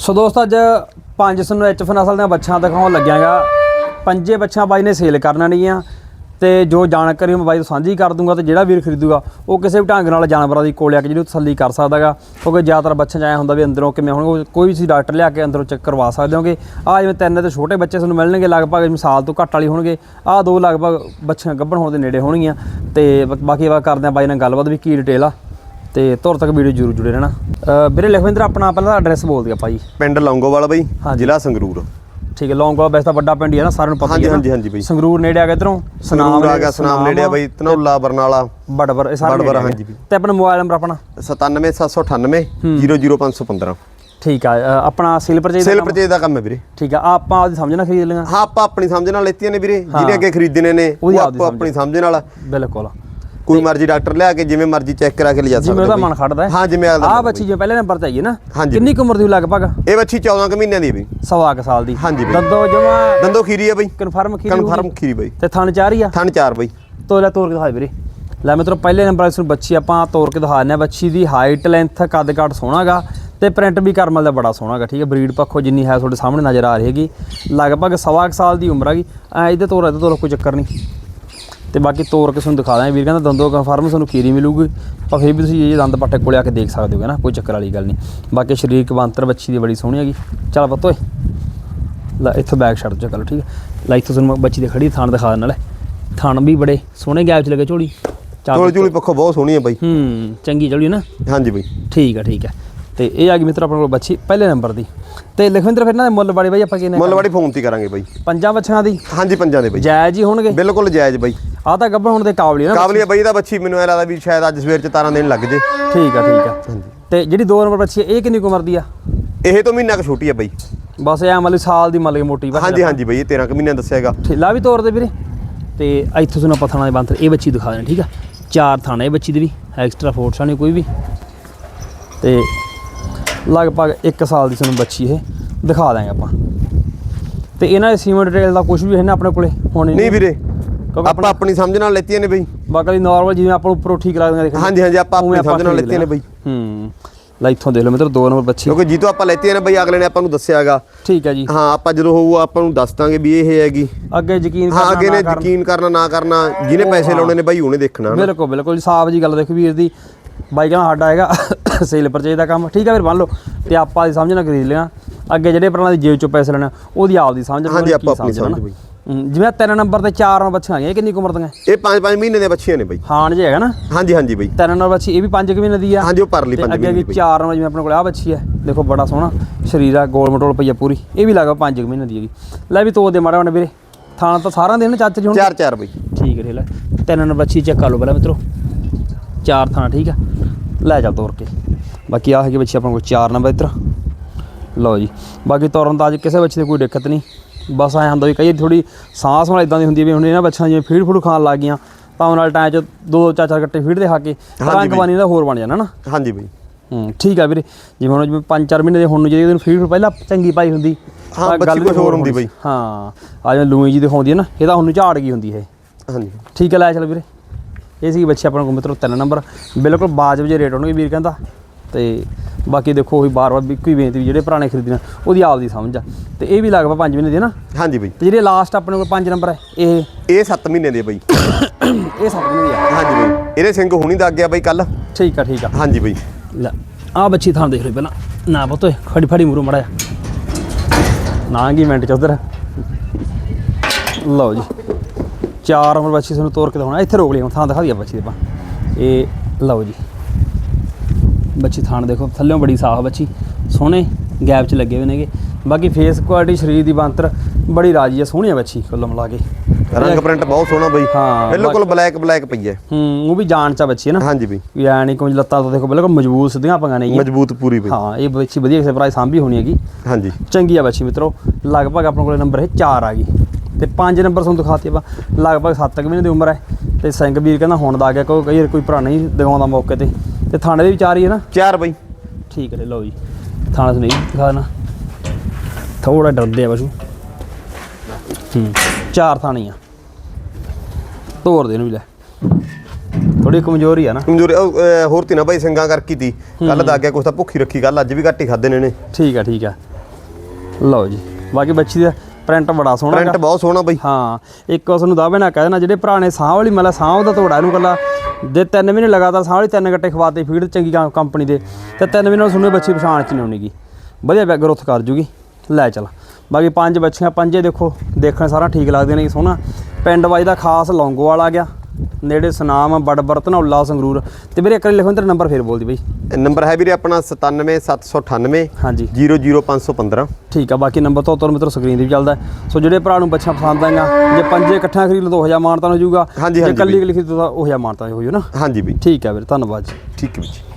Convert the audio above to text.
ਸੋ ਦੋਸਤ, ਅੱਜ ਪੰਜ ਸਨੂੰ ਐਚਐਫ ਨਸਲ ਦੀਆਂ ਬੱਚਾ ਦਿਖਾਉਣ ਲੱਗਿਆਗਾ। ਪੰਜੇ ਬੱਚਾ ਬਾਈ ਨੇ ਸੇਲ ਕਰਨਾ ਨਹੀਂ ਆ ਤੇ ਜੋ ਜਾਣਕਾਰੀ ਮੈਂ ਬਾਈ ਤੋਂ ਸਾਂਝੀ ਕਰ ਦੂੰਗਾ ਤੇ ਜਿਹੜਾ ਵੀਰ ਖਰੀਦੂਗਾ, ਉਹ ਕਿਸੇ ਵੀ ਢੰਗ ਨਾਲ ਜਾਨਵਰਾਂ ਦੀ ਕੋਲ ਆ ਕੇ ਜਿਹੜੀ ਤਸੱਲੀ ਕਰ ਸਕਦਾਗਾ। ਕਿਉਂਕਿ ਜ਼ਿਆਦਾਤਰ ਬੱਚਿਆਂ 'ਚ ਐਂ ਹੁੰਦਾ ਵੀ ਅੰਦਰੋਂ ਕਿਵੇਂ ਹੋਣਗੇ ਕੋਈ ਵੀ ਸੀ ਡਾਕਟਰ ਲਿਆ ਕੇ ਅੰਦਰੋਂ ਚੈੱਕ ਕਰਵਾ ਸਕਦੇ ਹੋਗੇ। ਆ ਜਿਵੇਂ ਤਿੰਨ ਤੇ ਛੋਟੇ ਬੱਚੇ ਤੁਹਾਨੂੰ ਮਿਲਣਗੇ, ਲਗਭਗ ਜਿਵੇਂ ਸਾਲ ਤੋਂ ਘੱਟ ਵਾਲੀ ਹੋਣਗੇ। ਆ ਦੋ ਲਗਭਗ ਬੱਚੀਆਂ ਗੱਭਣ ਹੋਣ ਦੇ ਨੇੜੇ ਹੋਣਗੀਆਂ। ਤੇ ਬਾਕੀ ਵਾ ਕਰਦੇ ਆ ਬਾਈ ਨਾਲ ਗੱਲਬਾਤ ਵੀ, ਕੀ ਡਿਟੇਲ ਆ। ਤੇ ਤੁਰ ਤੱਕ ਵੀਡੀਓ ਜ਼ਰੂਰ ਜੁੜੇ ਰਹਿਣਾ। ਵੀਰੇ ਲਖਵਿੰਦਰ ਆਪਣਾ ਪਹਿਲਾਂ ਐਡਰੈਸ ਬੋਲ ਦਿਆ ਭਾਈ ਪਿੰਡ ਲੌਂਗੋਵਾਲ ਬਈ ਜ਼ਿਲ੍ਹਾ ਸੰਗਰੂਰ। ਠੀਕ ਹੈ ਲੌਂਗਵਾ ਵੈਸੇ ਤਾਂ ਵੱਡਾ ਪਿੰਡ ਹੀ ਹੈ ਨਾ ਸਾਰਿਆਂ ਨੂੰ ਪਤਾ ਹੀ ਹੈ। ਹਾਂਜੀ ਹਾਂਜੀ ਬਈ। ਸੰਗਰੂਰ ਨੇੜੇ ਆ ਗਿਆ ਇਧਰੋਂ ਸੰਗਰੂਰ ਆ ਗਿਆ ਸੁਨਾਮ ਨੇੜੇ ਆ ਬਈ ਧਨੌਲਾ ਬਰਨਾਲਾ ਬੜਬਰ ਇਹ ਸਾਰੇ ਬੜਬਰ, ਹਾਂਜੀ। ਤੇ ਆਪਣਾ ਮੋਬਾਈਲ ਨੰਬਰ ਆਪਣਾ? 97798 00515 ਠੀਕ ਆ ਆਪਣਾ ਸੇਲ ਪਰਚੇਜ ਸੇਲ ਪਰਚੇਜ ਦਾ ਕੰਮ ਹੈ ਵੀਰੇ। ਠੀਕ ਆ ਆਪਾਂ ਆਪਦੀ ਸਮਝਣਾ ਖਰੀਦ ਲਈਆਂ? ਹਾਂ ਆਪਾਂ ਆਪਣੀ ਸਮਝ ਨਾਲ ਲੈਤੀਆਂ ਨੇ ਵੀਰੇ ਜਿਹਨੇ ਅੱਗੇ ਖਰੀਦਣੇ ਨੇ ਉਹ ਆਪਣੀ ਸਮਝ ਨਾਲ ਬਿਲਕੁਲ। ਕੋਈ ਮਰਜ਼ੀ ਡਾਕਟਰ ਲਿਆ ਕੇ ਜਿਵੇਂ ਮਰਜ਼ੀ ਚੈੱਕ ਕਰਾ ਕੇ ਲਿਜਾ ਜਿਵੇਂ ਸਕਦਾ ਉਹਦਾ ਬਈ। ਮਨ ਖੜਦਾ ਹੈ। ਹਾਂ ਜਿਵੇਂ ਆਦਾ ਆ ਬੱਚੀ ਜਿਵੇਂ ਪਹਿਲੇ ਨੰਬਰ ਤੇ ਆਈ ਹੈ ਨਾ ਹਾਂਜੀ। ਕਿੰਨੀ ਕੁ ਉਮਰ ਦੀ ਲਗਭਗ? ਇਹ ਬੱਚੀ 14 ਕੁ ਮਹੀਨਿਆਂ ਦੀ ਹੈ ਬਈ। ਸਵਾ ਕੁ ਸਾਲ ਦੀ। ਹਾਂਜੀ ਬਈ। ਦੰਦੋ ਜਮਾ ਦੰਦੋ ਖੀਰੀ ਹੈ ਬਈ। ਕਨਫਰਮ ਕੀ ਕਨਫਰਮ ਖੀਰੀ ਬਈ। ਤੇ ਥਣ ਚਾਰ ਹੀ ਆ? ਥਣ ਚਾਰ ਬਈ। ਤੋਰ ਲੈ ਤੋਰ ਕੇ ਦਿਖਾ ਵੀਰੇ। ਲੈ ਮਿੱਤਰੋ ਪਹਿਲੇ ਨੰਬਰ ਇਸ ਨੂੰ ਬੱਚੀ ਆਪਾਂ ਤੋਰ ਕੇ ਦਿਖਾ ਦਿੰਦੇ ਹਾਂ। ਬੱਚੀ ਦੀ ਹਾਈਟ ਲੈਂਥ ਕੱਦ ਕਾਠ ਸੋਹਣਾਗਾ ਤੇ ਪ੍ਰਿੰਟ ਵੀ ਕਰਮਲ ਦਾ ਬੜਾ ਸੋਹਣਾਗਾ ਠੀਕ ਹੈ? ਬਰੀਡ ਪੱਖੋਂ ਜਿੰਨੀ ਹੈ ਤੁਹਾਡੇ ਸਾਹਮਣੇ ਨਜ਼ਰ ਆ ਰਹੀ ਹੈਗੀ ਲਗਭਗ ਸਵਾ ਕੁ ਸਾਲ ਦੀ ਉਮਰ ਹੈਗੀ ਐ ਇਹਦੇ ਤੋਰ ਇਹਦੇ ਤੋਰ ਕੋਈ ਚੱਕਰ ਨਹੀਂ। ਤੇ ਬਾਕੀ ਤੋਰ ਕੇ ਤੁਹਾਨੂੰ ਦਿਖਾ ਦਾਂ ਵੀਰ ਕਹਿੰਦਾ ਦੰਦੋ ਕਨਫਰਮ ਤੁਹਾਨੂੰ ਕੀਰੀ ਮਿਲੂਗੀ। ਪਰ ਫਿਰ ਵੀ ਤੁਸੀਂ ਇਹ ਦੰਦ ਪੱਟੇ ਕੋਲੇ ਆ ਕੇ ਦੇਖ ਸਕਦੇ ਹੋਗੇ ਨਾ ਕੋਈ ਚੱਕਰ ਵਾਲੀ ਗੱਲ ਨਹੀਂ। ਬਾਕੀ ਸਰੀਰਕ ਬੰਤਰ ਬੱਚੀ ਦੀ ਬੜੀ ਸੋਹਣੀ ਹੈਗੀ। ਚੱਲ ਪੁੱਤ ਓਏ ਲੈ ਇੱਥੋਂ ਬੈਗ ਛੱਡ ਜਾ ਚਲੋ ਠੀਕ ਹੈ। ਲੈ ਇੱਥੋਂ ਤੁਹਾਨੂੰ ਬੱਚੀ ਦੇ ਖੜੀ ਥਾਣ ਦਿਖਾ ਦੇਣ ਨਾਲੇ। ਥਾਣ ਵੀ ਬੜੇ ਸੋਹਣੇ ਗੈਪ ਚ ਲੱਗੇ ਝੋਲੀ। ਝੋਲੀ ਝੋਲੀ ਪੱਖੋਂ ਬਹੁਤ ਸੋਹਣੀ ਹੈ ਬਈ। ਹੂੰ ਚੰਗੀ ਝੋਲੀ ਨਾ? ਹਾਂਜੀ ਬਈ। ਠੀਕ ਆ ਠੀਕ ਆ ਤੇ ਇਹ ਆ ਗਈ ਮਿੱਤਰ ਆਪਣੇ ਕੋਲ ਬੱਚੀ ਪਹਿਲੇ ਨੰਬਰ ਦੀ। ਤੇ ਲਖਵਿੰਦਰ ਫਿਰ ਨਾ ਮੁੱਲ ਵਾਲੀ ਬਾਈ ਆਪਾਂ ਕਿਨੇ ਮੁੱਲਵਾੜੀ ਫੋਨ ਤੇ ਕਰਾਂਗੇ ਬਈ। ਪੰਜਾਂ ਬੱਚਿਆਂ ਦੀ? ਹਾਂਜੀ ਪੰਜਾਂ ਦੇ ਬਈ। ਜਾਇਜ਼ ਹੀ ਹੋਣਗੇ। ਬਿਲਕੁਲ ਜਾਇਜ਼ ਬਈ। ਆ ਤਾਂ ਗੱਭਣ ਹੁਣ ਦੇ ਕਾਬਲੀ ਨਾ ਕਾਬਲੀਆ ਬਈ ਦਾ ਬੱਚੀ ਮੈਨੂੰ ਐ ਲੱਗਦਾ ਵੀ ਸ਼ਾਇਦ ਅੱਜ ਸਵੇਰ ਚ ਤਾਰਾਂ ਦੇਣ ਲੱਗ ਜੇ। ਠੀਕ ਆ ਠੀਕ ਆ। ਤੇ ਜਿਹੜੀ ਦੋ ਨੰਬਰ ਬੱਚੀ ਹੈ ਇਹ ਕਿੰਨੀ ਕੁ ਉਮਰ ਦੀ ਆ? ਇਹ ਤੋਂ ਮਹੀਨਾ ਕੁ ਛੋਟੀ ਆ ਬਈ। ਬਸ ਇਹ ਮਤਲਬ ਸਾਲ ਦੀ ਕੇ ਮੋਟੀ ਬਸ ਹਾਂਜੀ ਹਾਂਜੀ ਬਈ ਇਹ 13 ਕੁ ਮਹੀਨਿਆਂ ਦੱਸਿਆਗਾ ਠੇਲਾ ਵੀ ਤੋਰ ਦੇ ਵੀਰੇ। ਤੇ ਇੱਥੋਂ ਤੁਹਾਨੂੰ ਪਥਣਾ ਦੇ ਬੰਤਰ ਇਹ ਬੱਚੀ ਦਿਖਾ ਦੇਣਾ ਠੀਕ ਆ? ਚਾਰ ਥਾਣਾ ਇਹ ਬੱਚੀ ਦੇ ਵੀ ਐਕਸਟਰਾ ਫੋਰਟਸ ਨਹੀਂ ਕੋਈ ਵੀ। ਤੇ ਲਗਭਗ 1 ਸਾਲ ਦੀ ਤੁਹਾਨੂੰ ਬੱਚੀ ਇਹ ਦਿਖਾ ਦਾਂਗੇ ਆਪਾਂ। ਤੇ ਇਹਨਾਂ ਦੇ ਸੀਮੈਂਟ ਡਿਟੇਲ ਦਾ ਕੁਝ ਵੀ ਹੈ ਨਾ ਆਪਣੇ ਕੋਲੇ? ਹੋਣੀ ਨਹੀਂ ਵੀਰੇ ਆਪਾਂ ਆਪਣੀ ਸਮਝ ਨਾਲ ਲੈਤੀਆਂ ਨੇ ਬਈ ਬਾਕੀ ਨਾਰਮਲ ਜਿਵੇਂ ਆਪਾਂ ਉੱਪਰੋਂ ਠੀਕ ਲੱਗਦੀਆਂ ਦੇਖ ਹਾਂਜੀ ਹਾਂਜੀ ਆਪਾਂ ਆਪਣੀ ਸਮਝ ਨਾਲ ਲੈਤੀਆਂ ਨੇ। ਬਈ ਹੂੰ ਲੈ ਇੱਥੋਂ ਦੇਖ ਲਓ ਮਿੱਤਰ ਦੋ ਨੰਬਰ ਬੱਚੀ ਕਿਉਂਕਿ ਜੀਤੋਂ ਆਪਾਂ ਲੈਤੀਆਂ ਨੇ ਬਈ ਅਗਲੇ ਨੇ ਆਪਾਂ ਨੂੰ ਦੱਸਿਆਗਾ ਠੀਕ ਹੈ ਜੀ ਹਾਂ ਆਪਾਂ ਜਦੋਂ ਹੋਊਗਾ ਆਪਾਂ ਨੂੰ ਦੱਸ ਦਾਂਗੇ ਵੀ ਇਹ ਹੈਗੀ ਅੱਗੇ ਯਕੀਨ ਹਾਂ ਕਰਨਾ ਅੱਗੇ ਨੇ। ਯਕੀਨ ਕਰਨਾ ਨਾ ਕਰਨਾ ਜਿਹਨੇ ਪੈਸੇ ਹਾਂ। ਲਾਉਣੇ ਨੇ ਬਈ ਉਹਨੇ ਦੇਖਣਾ। ਬਿਲਕੁਲ ਬਿਲਕੁਲ ਸਾਫ਼ ਜੀ ਗੱਲ ਦੇਖੋ ਵੀਰ ਦੀ ਬਾਈ ਕਹਿੰਦਾ ਸਾਡਾ ਹੈਗਾ ਸੇਲ ਪਰਚੇਜ ਦਾ ਕੰਮ ਠੀਕ ਆ ਫਿਰ ਮੰਨ ਲਓ ਤੇ ਆਪਾਂ ਦੀ ਸਮਝ ਨਾਲ ਖਰੀਦ ਲਿਆ ਅੱਗੇ ਜਿਹੜੇ ਪਰਾਂ ਦੀ ਜੇਬ ਚੋਂ ਪੈਸੇ ਲੈਣਾ ਉਹਦੀ ਆਪ ਦੀ ਸਮਝ ਨਾਲ ਹਾਂਜੀ, ਕੀ ਆਪਾਂ ਆਪਣੀ ਸਮਝਣਾ। ਸਮਝ ਬਈ। ਹੂੰ, ਜਿਵੇਂ ਤਿੰਨ ਨੰਬਰ ਤੇ ਚਾਰ ਨੰਬਰ ਬੱਚੀਆਂ ਆਈਆਂ ਇਹ ਕਿੰਨੀ ਕੁ ਉਮਰ ਦੀਆਂ? ਇਹ 5-5 ਮਹੀਨੇ ਦੀਆਂ ਬੱਚੀਆਂ ਨੇ ਬਈ। ਹਾਨ ਜੇ ਹੈਗਾ ਨਾ? ਹਾਂਜੀ ਹਾਂਜੀ ਬਈ। ਤਿੰਨ ਨੰਬਰ ਬੱਚੀ ਇਹ ਵੀ 5 ਮਹੀਨੇ ਦੀ ਆ। ਹਾਂਜੀ ਉਹ ਪਰਲੀ ਤੇ 5 ਅੱਗੇ ਵੀ ਚਾਰ ਨੰਬਰ ਜਿਵੇਂ ਆਪਣੇ ਕੋਲ ਆ ਬੱਚੀ ਹੈ ਦੇਖੋ ਬੜਾ ਸੋਹਣਾ ਸਰੀਰ ਆ ਗੋਲ ਮਟੋਲ ਪਈ ਆ ਪੂਰੀ। ਇਹ ਵੀ ਲੱਗਾ 5 ਮਹੀਨੇ ਦੀ ਹੈਗੀ। ਲੈ ਵੀ ਤੋ ਦੇ ਮਾੜਾ ਹੁਣ ਵੀਰੇ। ਥਾਂ ਤਾਂ ਸਾਰਿਆਂ ਦੇ ਨੇ ਚਾਚਾ ਜੀ ਹੁਣ? ਚਾਰ ਚਾਰ ਬਈ। ਠੀਕ ਹੈ ਹੈ ਤਿੰਨ ਨੰਬਰ ਬੱਚੀ ਚੈੱਕ ਕਰ ਲਓ ਪਹਿਲਾਂ ਮਿੱਤਰੋ। ਚਾਰ ਥਾਂ ਠੀਕ ਆ ਲੈ ਜਾ ਤੋਰ ਕੇ। ਬਾਕੀ ਆ ਹੈਗੀ ਬੱਚੀ ਆਪਣੇ ਕੋਲ ਚਾਰ ਨੰਬਰ ਇੱਧਰ ਲਓ ਜੀ। ਬਾਕੀ ਤੋਰਨ ਦਾ ਅੱਜ ਕਿਸੇ ਬੱਚੇ ਦੀ ਕੋਈ ਦਿੱਕਤ ਨਹੀਂ। ਬਸ ਐਂ ਹੁੰਦਾ ਵੀ ਕਈ ਥੋੜੀ ਸਾਂਸ ਵਾਲਾ ਇਦਾਂ ਦੀ ਹੁੰਦੀ ਵੀ ਹੁਣ ਇਹਨਾਂ ਬੱਚਿਆਂ ਜਿਵੇਂ ਫੀਡ ਫੂਡ ਖਾਣ ਲੱਗ ਗਈਆਂ ਤਾਂ ਉਹਨਾਂ ਨਾਲ ਟਾਈਮ ਚ ਦੋ ਚਾਰ ਚਾਰ ਗੱਟੇ ਫੀਡ ਦੇ ਖਾ ਕੇ ਰੰਗ। ਪਾਣੀ ਦਾ ਹੋਰ ਬਣ ਜਾਣਾ ਨਾ। ਹਾਂਜੀ ਬਈ। ਹੂੰ ਠੀਕ ਆ ਵੀਰੇ। ਜਿਵੇਂ ਹੁਣ ਜਿਵੇਂ 5-4 ਮਹੀਨੇ ਦੇ ਹੁਣ ਨੂੰ ਜੇ ਇਹਨੂੰ ਫੀਡ ਪਹਿਲਾਂ ਚੰਗੀ ਪਾਈ ਹੁੰਦੀ ਹਾਂ, ਗੱਲ ਕੁਛ ਹੋਰ ਹੁੰਦੀ ਬਈ। ਹਾਂ ਆ ਜਿਵੇਂ ਲੂਈ ਜੀ ਦਿਖਾਉਂਦੀ ਹੈ ਨਾ ਇਹਦਾ ਹੁਣ ਝਾੜ ਗਈ ਹੁੰਦੀ ਹੈ। ਹਾਂਜੀ। ਠੀਕ ਹੈ ਲੈ ਚੱਲ ਵੀਰੇ। ਇਹ ਸੀ ਬੱਚੇ ਆਪਣੇ ਕੋਲ ਮਿੱਤਰੋ ਤਿੰਨ ਨੰਬਰ। ਬਿਲਕੁਲ ਬਾਜਬ ਜੇ ਰੇਟ ਹੋਣਗੇ ਵੀਰ ਕਹਿੰਦਾ। ਤੇ ਬਾਕੀ ਦੇਖੋ ਉਹੀ ਬਾਰ-ਬਾਰ ਵੀ ਕੋਈ ਬੇਨਤੀ ਵੀ ਜਿਹੜੇ ਪੁਰਾਣੇ ਖਰੀਦਣਾ ਉਹਦੀ ਆਪਦੀ ਸਮਝ ਆ। ਤੇ ਇਹ ਵੀ ਲਗਭਗ 5 ਮਹੀਨੇ ਦੀ ਹੈ ਨਾ? ਹਾਂਜੀ ਬਈ। ਤੇ ਜਿਹੜੇ ਲਾਸਟ ਆਪਣੇ ਕੋਲ 5 ਨੰਬਰ ਹੈ ਇਹ? ਇਹ 7 ਮਹੀਨੇ ਦੇ ਬਈ। ਇਹ 7 ਮਹੀਨੇ ਦੀ ਆ। ਹਾਂਜੀ ਬਈ। ਇਹਦੇ ਸਿੰਘ ਹੁਣੀ ਦਾ ਗਿਆ ਬਈ ਕੱਲ ਠੀਕ ਆ ਠੀਕ ਆ। ਹਾਂਜੀ ਬਈ। ਲੈ ਆ ਬੱਚੀ ਥਾਂ ਦੇਖ ਲਓ ਪਹਿਲਾਂ। ਨਾ ਪੁੱਤ ਓਏ ਖੜੀ ਫੜੀ ਮੂਰੂ ਮੜਾ ਨਾ ਕੀ ਮਿੰਟ ਚ ਉਧਰ। ਲਓ ਜੀ। ਚਾਰ ਨੰਬਰ ਬੱਚੀ ਤੁਹਾਨੂੰ ਤੋਰ ਕੇ ਦਿਖਾਉਣਾ। ਇੱਥੇ ਰੋਕ ਲਈ ਹੁਣ ਥਾਂ ਦਿਖਾ ਦਿਆ ਬੱਚੀ ਦੇ ਪਾ ਇਹ ਲਓ ਜੀ। ਬੱਚੀ ਥਾਣ ਦੇਖੋ ਥੱਲੇੋਂ ਬੜੀ ਸਾਫ਼ ਬੱਚੀ ਸੋਹਣੇ ਗੈਪ ਚ ਲੱਗੇ ਹੋਏ ਨੇਗੇ। ਬਾਕੀ ਫੇਸ ਕੁਆਲਿਟੀ ਸਰੀਰ ਦੀ ਬੰਤਰ ਬੜੀ ਰਾਜੀ ਆ ਸੋਹਣੀ ਆ ਬੱਚੀ ਕੁੱਲ ਮਿਲਾ ਕੇ। ਰੰਗ ਪ੍ਰਿੰਟ ਬਹੁਤ ਸੋਹਣਾ ਬਈ। ਹਾਂ, ਬਿਲਕੁਲ ਬਲੈਕ ਬਲੈਕ ਪਈ ਹੈ ਹੂੰ ਉਹ ਵੀ ਜਾਨ ਚ ਬੱਚੀ ਹੈ ਨਾ? ਹਾਂਜੀ ਬਈ। ਨਹੀਂ ਕੋਈ ਲੱਤਾਂ ਤੋਂ ਦੇਖੋ ਬਿਲਕੁਲ ਮਜ਼ਬੂਤ ਸਿੱਧੀਆਂ ਪੰਗਾਂ ਨਹੀਂ ਮਜ਼ਬੂਤ ਪੂਰੀ ਬਈ। ਹਾਂ ਇਹ ਬੱਚੀ ਵਧੀਆ ਕਿਸੇ ਪ੍ਰਾਈਸ ਸਾਂਭੀ ਹੋਣੀ ਹੈਗੀ। ਹਾਂਜੀ। ਚੰਗੀ ਆ ਬੱਚੀ ਮਿੱਤਰੋ ਲਗਭਗ ਆਪਣੇ ਕੋਲ ਨੰਬਰ ਹੈ 4 ਆ ਗਈ। ਤੇ 5 ਨੰਬਰ ਤੁਹਾਨੂੰ ਦਿਖਾਤੀ ਆਪਾਂ ਲਗਭਗ 7 ਮਹੀਨੇ ਦੀ ਉਮਰ ਹੈ। ਤੇ ਸਿੰਘ ਵੀਰ ਕਹਿੰਦਾ ਹੁਣ ਦਾ ਆ ਗਿਆ ਕੋਈ ਕੋਈ ਭਰਾ ਨਹੀਂ ਦਿਖਾਉਂਦਾ ਮੌਕੇ ਤੇ। ਤੇ ਥਾਣੇ ਦੇ ਵੀ ਚਾਰ ਹੀ ਹੈ ਨਾ? ਚਾਰ ਬਈ। ਠੀਕ ਹੈ ਲਓ ਜੀ। ਥਾਣੇ ਨਹੀਂ ਦਿਖਾਣਾ ਥੋੜਾ ਡਰਦੇ ਆ ਪਸ਼ੂ। ਹੂੰ ਚਾਰ ਥਾਣੇ ਆ। ਤੋੜ ਦੇ ਇਹਨੂੰ ਵੀ ਲੈ। ਥੋੜੀ ਕਮਜ਼ੋਰੀ ਆ ਨਾ। ਕਮਜ਼ੋਰੀ ਅਹ, ਹੋਰ ਤੀ ਨਾ ਬਾਈ ਸਿੰਘਾਂ ਕਰਕੇ ਤੀ। ਕੱਲ ਦਾ ਗਿਆ ਕੁਛ ਤਾਂ ਭੁੱਖੀ ਰੱਖੀ ਕੱਲ ਅੱਜ ਵੀ ਘੱਟ ਹੀ ਖਾਦੇ ਨੇ ਨੇ ਠੀਕ ਆ ਠੀਕ ਆ। ਲਓ ਜੀ ਬਾਕੀ ਬੱਚੀ ਦਾ ਪ੍ਰਿੰਟ ਬੜਾ ਸੋਹਣਾ ਪ੍ਰਿੰਟ ਬਹੁਤ ਸੋਹਣਾ ਬਈ। ਹਾਂ ਇੱਕ ਉਸ ਨੂੰ ਦਾਵੇ ਨਾ ਕਹਿ ਦੇਣਾ ਜਿਹੜੇ ਭਰਾ ਨੇ ਸਾਹ ਵਾਲੀ ਮਤਲਬ ਸਾਹ ਦਾ ਤੋੜਾ ਇਹਨੂੰ ਕੱਲਾ ਦੇ ਤਿੰਨ ਮਹੀਨੇ ਲਗਾਤਾਰ ਸਾਹ ਵਾਲੀ ਤਿੰਨ ਗੱਟੇ ਖਵਾਤੇ ਫੀਡ ਚੰਗੀ ਕੰਪਨੀ ਦੇ। ਤੇ ਤਿੰਨ ਮਹੀਨੇ ਨਾਲ ਸੁਣੇ ਬੱਚੀ ਪਛਾਣ ਚ ਨਹੀਂ ਆਉਣੀਗੀ ਵਧੀਆ ਗਰੋਥ ਕਰ ਜੂਗੀ। ਲੈ ਚਲ। ਬਾਕੀ ਪੰਜ ਬੱਚੀਆਂ ਪੰਜੇ ਦੇਖੋ ਦੇਖਣ ਸਾਰਾ ਠੀਕ ਲੱਗਦੇ ਨੇ ਸੋਹਣਾ। ਪਿੰਡ ਵਾਈ ਦਾ ਖਾਸ ਲੌਂਗੋਵਾਲ ਆ ਗਿਆ। ਨੇੜੇ ਸੁਨਾਮ ਬੜਬਰ ਧਨੌਲਾ ਸੰਗਰੂਰ। ਤੇ ਵੀਰੇ ਇੱਕ ਵਾਰੀ ਲਿਖੋ ਤੇਰਾ ਨੰਬਰ ਫੇਰ ਬੋਲ ਦੀ ਬਈ ਨੰਬਰ ਹੈ ਵੀਰੇ ਆਪਣਾ 97798 ਹਾਂਜੀ। 00515 ਠੀਕ ਆ ਬਾਕੀ ਨੰਬਰ ਤੋਂ ਤੁਰ ਮਿੱਤਰ ਸਕਰੀਨ ਤੇ ਵੀ ਚੱਲਦਾ। ਸੋ ਜਿਹੜੇ ਭਰਾ ਨੂੰ ਬੱਚਾ ਪਸੰਦ ਆਏਗਾ ਜੇ ਪੰਜੇ ਇਕੱਠਾ ਖਰੀਦ ਲਓ 2000 ਮਾਨਤਾ ਹੋ ਜਾਊਗਾ। ਜੇ ਬਈ। ਇਕੱਲੀ ਖਰੀਦੋ ਤਾਂ ਉਹ 1000 ਮਾਨਤਾ ਹੋ ਜਾਊ ਨਾ। ਹਾਂਜੀ ਬਈ। ਠੀਕ ਹੈ ਵੀਰੇ ਧੰਨਵਾਦ ਜੀ। ਠੀਕ ਹੈ ਜੀ।